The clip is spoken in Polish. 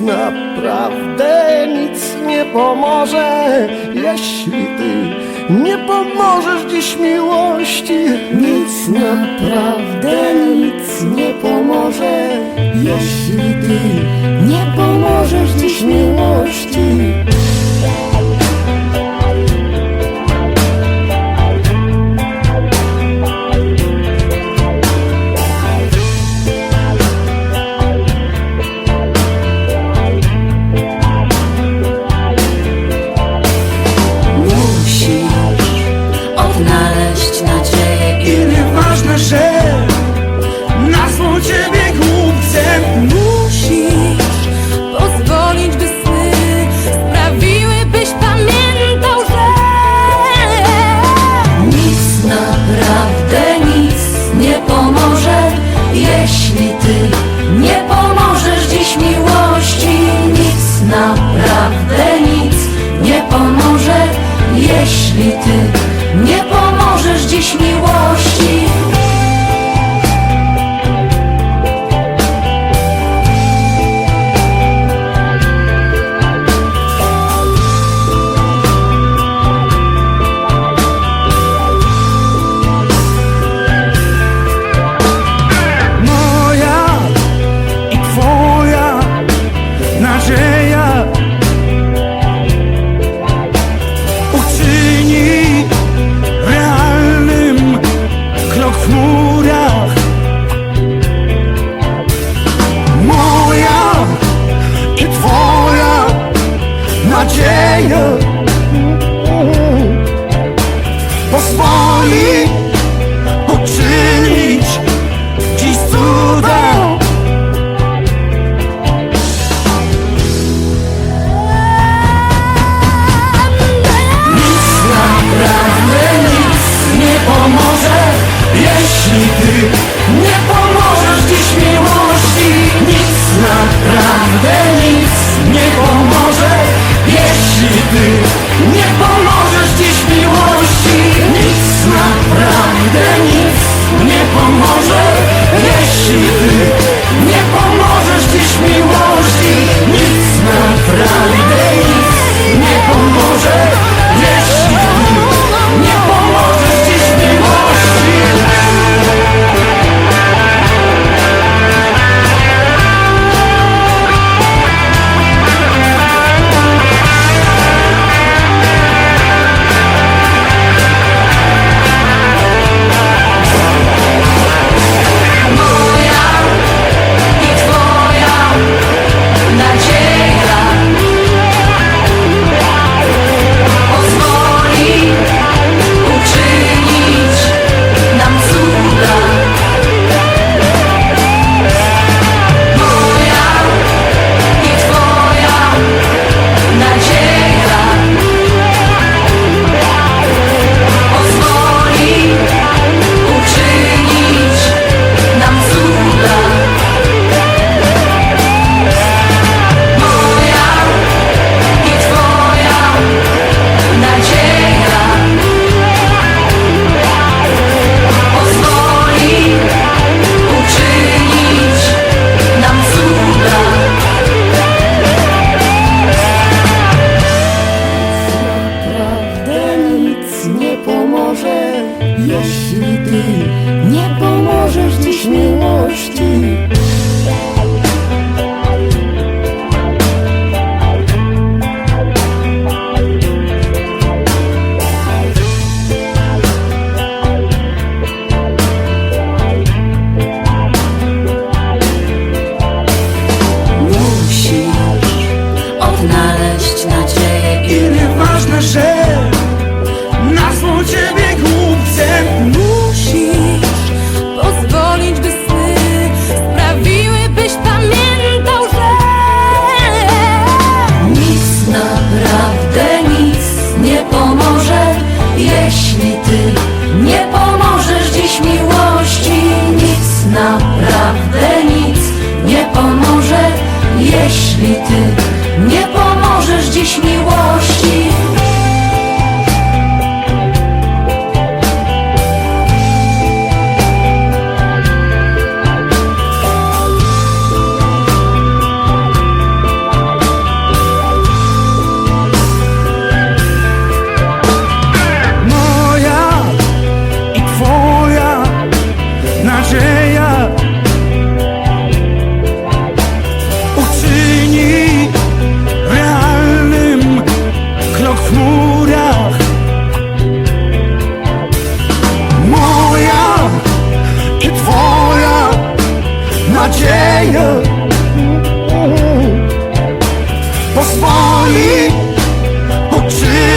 naprawdę nic nie pomoże, jeśli ty nie pomożesz dziś miłości. Nic naprawdę nic nie pomoże, naprawdę nic nie pomoże, jeśli ty nie pomożesz dziś miłości. feel Nie pomożesz dziś miłości. Musisz odnaleźć nadzieję i nieważne, że ty nie pomożesz dziś miłości. 不知